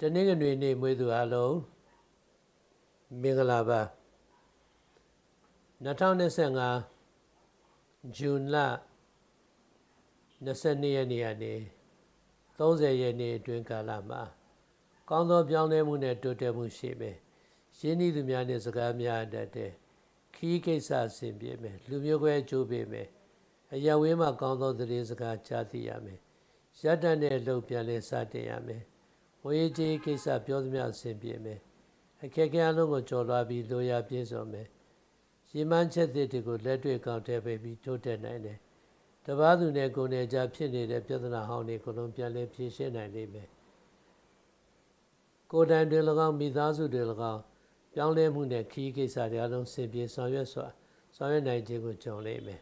တနင်္ဂနွေနေ့မွေးသူအလုံးမင်္ဂလာပါ2025ဇွန်လ22ရက်နေ့ကနေ30ရက်နေ့အတွင်းကာလမှာကောင်းသောပြောင်းလဲမှုနဲ့တိုးတက်မှုရှိမယ်ရင်းနှီးသူများနဲ့စကားများတတ်တဲ့ခီးကိစ္စဆင်ပြေမယ်လူမျိုးကွဲအကျိုးပေးမယ်အရာဝေးမှာကောင်းသောသတင်းစကားကြားသိရမယ်ရတ္တနဲ့လှုပ်ပြန်လဲစတင်ရမယ် ဝေးကြီးကိစ္စပြောသမျှအဆင်ပြေမယ်အခက်အခဲအလုံးကိုကြော်လွှားပြီးလိုရာပြည့်စုံမယ်ရည်မှန်းချက်သစ်တွေကိုလက်တွေ့ကောက်ထည့်ပေးပြီးတိုးတက်နိုင်တယ်တပားသူနဲ့ကိုယ်နဲ့ကြားဖြစ်နေတဲ့ပြဿနာဟောင်းတွေကိုလုံးပြန်လဲဖြေရှင်းနိုင်လိမ့်မယ်ကိုယ်တိုင်တွင်၎င်းမိသားစုတွေ၎င်းပြောင်းလဲမှုနဲ့ခီးကိစ္စတွေအလုံးဆင်ပြေဆောင်ရွက်စွာဆောင်ရွက်နိုင်ခြင်းကိုကြုံလိမ့်မယ်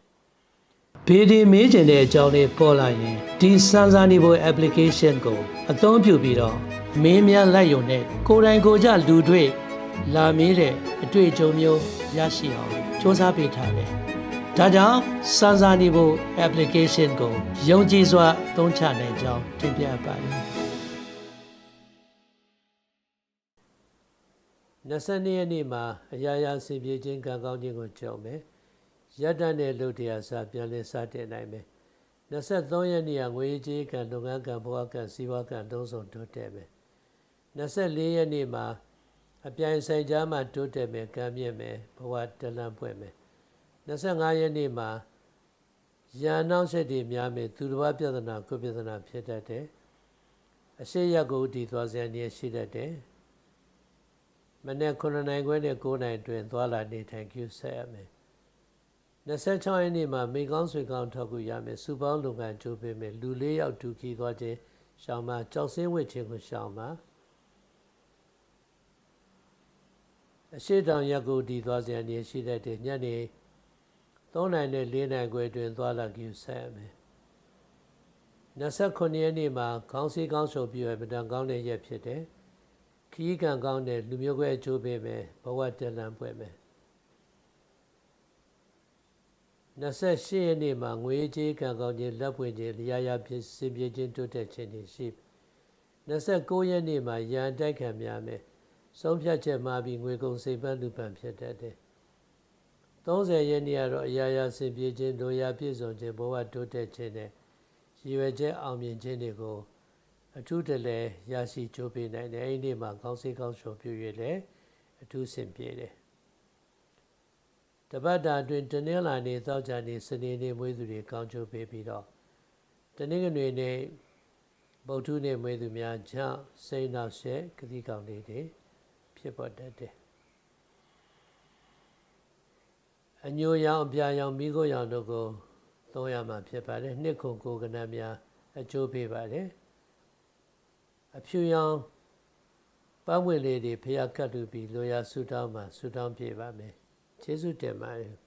ဘေဒီမေးကျင်တဲ့အကြောင်းလေးပေါ်လာရင်ဒီစမ်းစာနေဖို့ application ကိုအသုံးပြုပြီးတော့ မင်းများလိုက်ရုံနဲ့ကိုယ်တိုင်ကိုယ်ကြလူတွေ့လာမေးတဲ့အတွေ့အကြုံမျိုးရရှိအောင်စ조사ပေးထားတယ်။ဒါကြောင့်စမ်းစာနေဖို့ application ကိုယုံကြည်စွာသုံးချနိုင်ကြောင်းတင်ပြပါတယ်။22ရက်နေ့မှာအရာရာဆင်ပြေခြင်းကံကောင်းခြင်းကိုကြုံမယ်။ရတ္တနဲ့လုတ်တရားစာပြန်လည်စတင်နိုင်မယ်။23ရက်နေ့ကငွေကြေးကံလုပ်ငန်းကံဘဝကံစီးပွားကံသုံးစုံတိုးတက်မယ်။ 24ရက်နေ့မှာအပြိုင်ဆိုင်ကြားမှာတိုးတက်မယ်ကံမြင့်မယ်ဘဝတလန့်ပွင့်မယ်25ရက်နေ့မှာရန်နောက်ဆက်တွေများမယ်သူတစ်ပါးပြဿနာကိုယ်ပြဿနာဖြစ်တတ်တယ်အရှိရကိုတည်သွားစရာနေရှိတတ်တယ်မနေ့9နိုင်ခွဲနဲ့9နိုင်တွင်သွားလာနေထိုင်ကျူဆက်ရမယ်26ရက်နေ့မှာမိကောင်းဆွေကောင်းထောက်ကူရမယ်စူပေါင်းလုပ်ငန်းကြိုးပေးမယ်လူ၄ယောက်ဒုက္ခသွားခြင်းရှောင်းမှာကြောက်စင်းဝစ်ခြင်းကိုရှောင်းမှာ အရှိတောင်ရက်ကိုတည်သွားစရာနေရှိတတ်တဲ့ညနေ3နိုင်နဲ့4နိုင်ခွဲတွင်သွားလာကြည့်ဆက်ရမယ်29ရက်နေ့မှာခေါင်းစည်းကောင်းဆိုပြီးရပဒံကောင်းတဲ့ရက်ဖြစ်တယ်ခီးကံကောင်းတဲ့လူမျိုးကွဲအကျိုးပေးမယ်ဘဝတလန်ပွဲမယ်28ရက်နေ့မှာငွေကြေးကံကောင်းခြင်းလက်ပွင့်ခြင်းလျာရဖြစ်စင်ပြေခြင်းတိုးတက်ခြင်းတွေရှိ29ရက်နေ့မှာရန်တိုက်ခံများမယ် ဆုံးဖြတ်ချက်မှာပြီးငွေကုန်စိတ်ပန်းလူပန်ဖြစ်တတ်တယ်30ရက်နေ့ကတော့အရာရာစင်ပြေခြင်းလိုရာပြည့်စုံခြင်းဘဝတိုးတက်ခြင်းနဲ့ရည်ရွယ်ချက်အောင်မြင်ခြင်းတွေကိုအထူးတလဲရရှိကြိုးပေးနိုင်တယ်အဲ့ဒီနေ့မှာကောင်းစေကောင်းရှုံပြည့်ရလေအထူးစင်ပြေတယ်တပတ်တာအတွင်းတနင်္လာနေ့သောကြာနေ့စနေနေ့မွေးသူတွေကောင်းချိုးပေးပြီးတော့တနင်္ဂနွေနေ့ဗုဒ္ဓနေ့မွေးသူများကြောင့်စိတ်နောက်ရှက်ကတိကောင်လေးတွေ ဖြစ်ပေါ်တတ်တယ်အညိုရောင်အပြာရောင်မိခိုးရောင်တို့ကိုသုံးရမှာဖြစ်ပါတယ်နှစ်ခုကိုကနများအကျိုးပေးပါတယ်အဖြူရောင်ပတ်ဝန်းလေးတွေဖျားကတ်လူပြီးလိုရာဆူတောင်းမှာဆူတောင်းပြေပါမယ်ကျေးဇူးတင်ပါတယ်